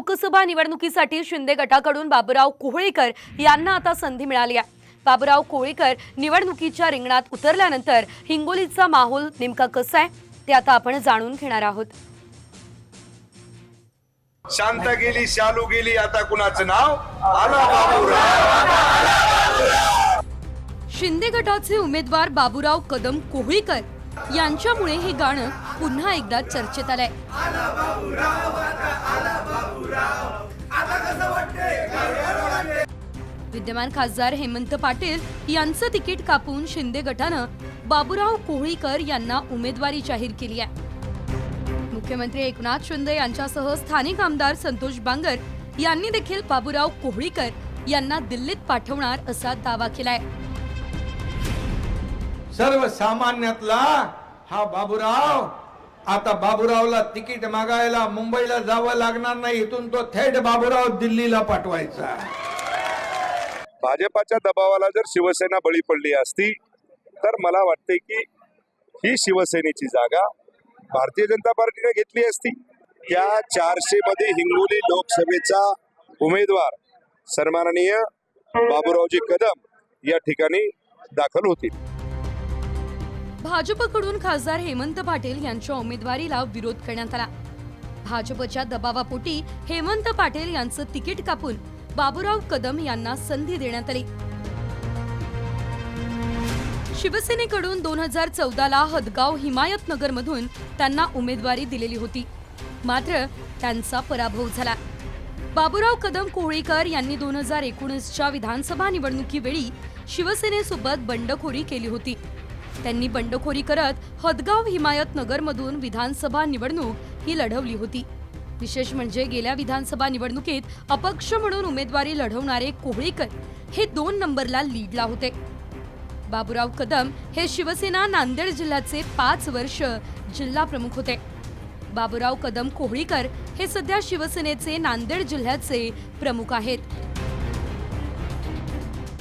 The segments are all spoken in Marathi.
लोकसभा निवडणुकीसाठी शिंदे गटाकडून बाबूराव कोहळीकर यांना आता संधी मिळाली आहे. बाबूराव कोळीकर निवडणुकीच्या रिंगणात उतरल्यानंतर हिंगोलीचा माहोल नेमका कसा आहे ते आता आपण जाणून घेणार आहोत. शांत गेली शालू गेली आता कुणाचं नाव? आला बाबूराव. शिंदे गटाचे उमेदवार बाबूराव कदम कोहळीकर यांच्यामुळे हे गाणं पुन्हा एकदा चर्चेत आलंय. विद्यमान खासदार हेमंत पाटील यांचं तिकीट कापून शिंदे गटानं बाबुराव कोहळीकर यांना उमेदवारी जाहीर केली आहे. मुख्यमंत्री एकनाथ शिंदे यांच्यासह स्थानिक आमदार संतोष बांगर यांनी देखील बाबुराव कोहळीकर यांना दिल्लीत पाठवणार असा दावा केलाय. सर्वसामान्यातला हा बाबुराव आता बाबुरावला तिकीट मागायला मुंबईला जावं लागणार नाही इथून तो थेट बाबुराव दिल्लीला पाठवायचा. भाजपाच्या दबावाला जर शिवसेना बळी पडली असती तर मला वाटते की ही शिवसेनेची जागा भारतीय जनता पार्टीने घेतली असती. त्या चारशे मध्ये हिंगोली लोकसभेचा उमेदवार सन्माननीय बाबूरावजी कदम या ठिकाणी दाखल होतील. भाजपकडून खासदार हेमंत पाटील यांच्या उमेदवारीला विरोध करण्यात आला. भाजपच्या दबावापोटी हेमंत पाटील यांचं तिकीट कापून बाबूराव कदम यांना संधी देण्यात आली. शिवसेनेकडून दोन हजार चौदाला हदगाव हिमायतनगरमधून त्यांना उमेदवारी दिलेली होती. मात्र त्यांचा पराभव झाला. बाबूराव कदम कोळीकर यांनी दोन हजार एकोणीसच्या विधानसभा निवडणुकीवेळी शिवसेनेसोबत बंडखोरी केली होती. त्यांनी बंडखोरी करत हदगाव हिमायतनगरमधून विधानसभा निवडणूक ही लढवली होती. विशेष म्हणजे गेल्या विधानसभा निवडणुकीत अपक्ष म्हणून उमेदवारी लढवणारे कोहळीकर हे दोन नंबरला लीडला होते. बाबुराव कदम हे शिवसेना नांदेड जिल्ह्याचे पाच वर्ष जिल्हा प्रमुख होते. बाबुराव कदम कोहळीकर हे सध्या शिवसेनेचे नांदेड जिल्ह्याचे प्रमुख आहेत.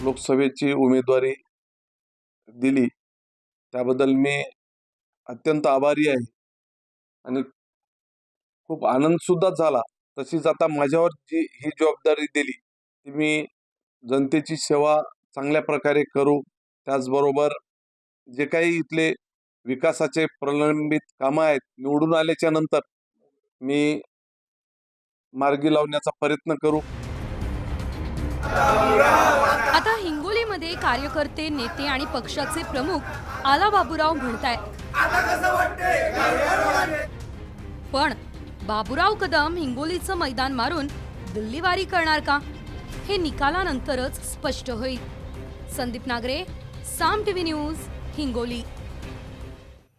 लोकसभेची उमेदवारी दिली. त्याबद्दल मी अत्यंत आभारी आहे. आणि खूप आनंद सुद्धा झाला. तशीच आता माझ्यावर जी ही जबाबदारी दिली ती मी जनतेची सेवा चांगल्या प्रकारे करू. त्याचबरोबर जे काही इथले विकासाचे प्रलंबित कामं आहेत निवडून आल्याच्यानंतर मी मार्गी लावण्याचा प्रयत्न करू. आता हिंगोलीमध्ये कार्यकर्ते नेते आणि पक्षाचे प्रमुख आला बाबूराव म्हणतायत पण बाबुराव कदम हिंगोलीचं मैदान मारून दिल्लीवारी करणार का? हे निकालानंतरच स्पष्ट होईल. Sandeep Nagre Saam TV news Hingoli.